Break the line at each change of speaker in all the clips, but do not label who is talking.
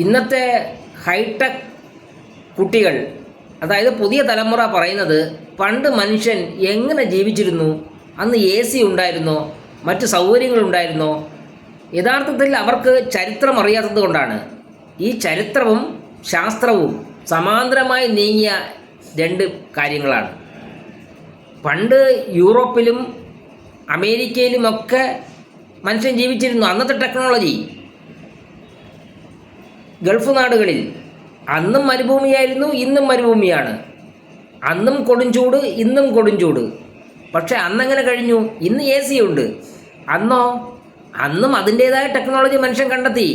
ഇന്നത്തെ ഹൈടെക് കുട്ടികൾ അതായത് പുതിയ തലമുറ പറയുന്നത് പണ്ട് മനുഷ്യൻ എങ്ങനെ ജീവിച്ചിരുന്നു? അന്ന് എ സി ഉണ്ടായിരുന്നോ? മറ്റ് സൗകര്യങ്ങളുണ്ടായിരുന്നോ യഥാർത്ഥത്തിൽ അവർക്ക് ചരിത്രം അറിയാത്തത് കൊണ്ടാണ്. ഈ ചരിത്രവും ശാസ്ത്രവും സമാന്തരമായി നീങ്ങിയ രണ്ട് കാര്യങ്ങളാണ്. പണ്ട് യൂറോപ്പിലും അമേരിക്കയിലുമൊക്കെ മനുഷ്യൻ ജീവിച്ചിരുന്നു. അന്നത്തെ ടെക്നോളജി ഗൾഫ് നാടുകളിൽ അന്നും മരുഭൂമിയായിരുന്നു ഇന്നും മരുഭൂമിയാണ്. അന്നും കൊടുംചൂട് ഇന്നും കൊടുംചൂട് പക്ഷെ അന്നങ്ങനെ കഴിഞ്ഞു? ഇന്ന് എ സി ഉണ്ട്. അന്നോ? അന്നും അതിന്റേതായ ടെക്നോളജി മനുഷ്യൻ കണ്ടെത്തി.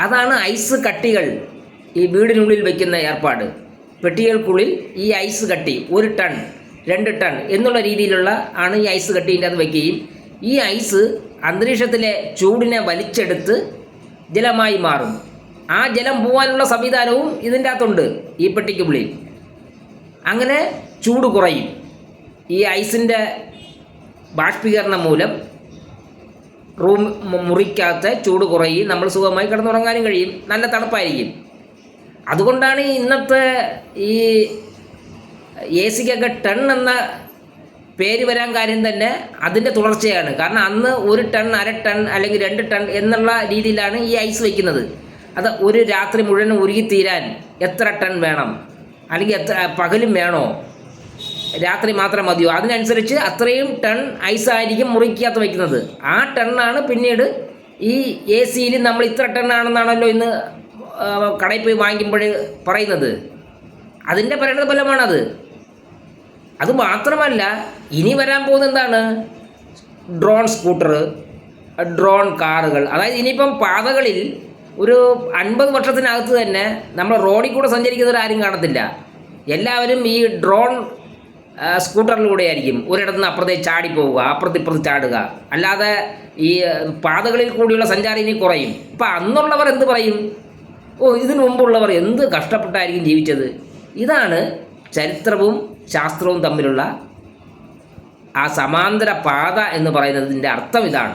അതാണ് ഐസ് കട്ടികൾ ഈ വീടിനുള്ളിൽ വയ്ക്കുന്ന ഏർപ്പാട്. പെട്ടികൾക്കുള്ളിൽ ഈ ഐസ് കട്ടി ഒരു ടൺ രണ്ട് ടൺ എന്നുള്ള രീതിയിലുള്ള ആണ് ഈ ഐസ് കട്ടീന്റെ അത് വയ്ക്കുകയും ഈ ഐസ് അന്തരീക്ഷത്തിലെ ചൂടിനെ വലിച്ചെടുത്ത് ജലമായി മാറും ആ ജലം പോകാനുള്ള സംവിധാനവും ഇതിന്റെ അകത്തുണ്ട് ഈ പെട്ടിക്കുള്ളിൽ. അങ്ങനെ ചൂട് കുറയും. ഈ ഐസിന്റെ ബാഷ്പീകരണം മൂലം റൂം മുറിക്കാത്ത ചൂട് കുറയും. നമ്മൾ സുഖമായി കിടന്നുറങ്ങാനും കഴിയും. നല്ല തണുപ്പായിരിക്കും. അതുകൊണ്ടാണ് ഇന്നത്തെ ഈ എ സിക്കൊക്കെ ടൺ എന്ന പേര് വരാൻ കാര്യം തന്നെ അതിന്റെ തുടർച്ചയാണ്. കാരണം അന്ന് ഒരു ടൺ അര ടൺ അല്ലെങ്കിൽ രണ്ട് ടൺ എന്നുള്ള രീതിയിലാണ് ഈ ഐസ് വയ്ക്കുന്നത് അത് ഒരു രാത്രി മുഴുവൻ ഉരുകിത്തീരാൻ എത്ര ടൺ വേണം? അല്ലെങ്കിൽ എത്ര പകലും വേണോ? രാത്രി മാത്രം മതിയോ? അതിനനുസരിച്ച് അത്രയും ടൺ ഐസായിരിക്കും മുറിക്കകത്ത് വയ്ക്കുന്നത്. ആ ടണ്ണാണ് പിന്നീട് ഈ എ സിയിൽ നമ്മൾ ഇത്ര ടണ്ണാണെന്നാണല്ലോ ഇന്ന് കടയിൽ പോയി വാങ്ങിക്കുമ്പോൾ പറയുന്നത്. അതിന്റെ പരിണത ഫലമാണത്. അത് മാത്രമല്ല ഇനി വരാൻ പോകുന്ന എന്താണ്? ഡ്രോൺ സ്കൂട്ടർ ഡ്രോൺ കാറുകൾ. അതായത് ഇനിയിപ്പം പാതകളിൽ ഒരു അൻപത് വർഷത്തിനകത്ത് തന്നെ നമ്മൾ റോഡിൽ കൂടെ സഞ്ചരിക്കുന്നവർ ആരും കാണത്തില്ല. എല്ലാവരും ഈ ഡ്രോൺ സ്കൂട്ടറിലൂടെ ആയിരിക്കും. ഒരിടത്ത് നിന്ന് അപ്പുറത്തേക്ക് ചാടി പോവുക അപ്പുറത്ത് ഇപ്പുറത്ത് ചാടുക. അല്ലാതെ ഈ പാതകളിൽ കൂടിയുള്ള സഞ്ചാരം ഇനി കുറയും. ഇപ്പം അന്നുള്ളവർ എന്ത് പറയും? ഓ ഇതിനു മുമ്പുള്ളവർ എന്ത് കഷ്ടപ്പെട്ടായിരിക്കും ജീവിച്ചത്? ഇതാണ് ചരിത്രവും ശാസ്ത്രവും തമ്മിലുള്ള ആ സമാന്തര പാത എന്ന് പറയുന്നതിന്റെ അർത്ഥം ഇതാണ്.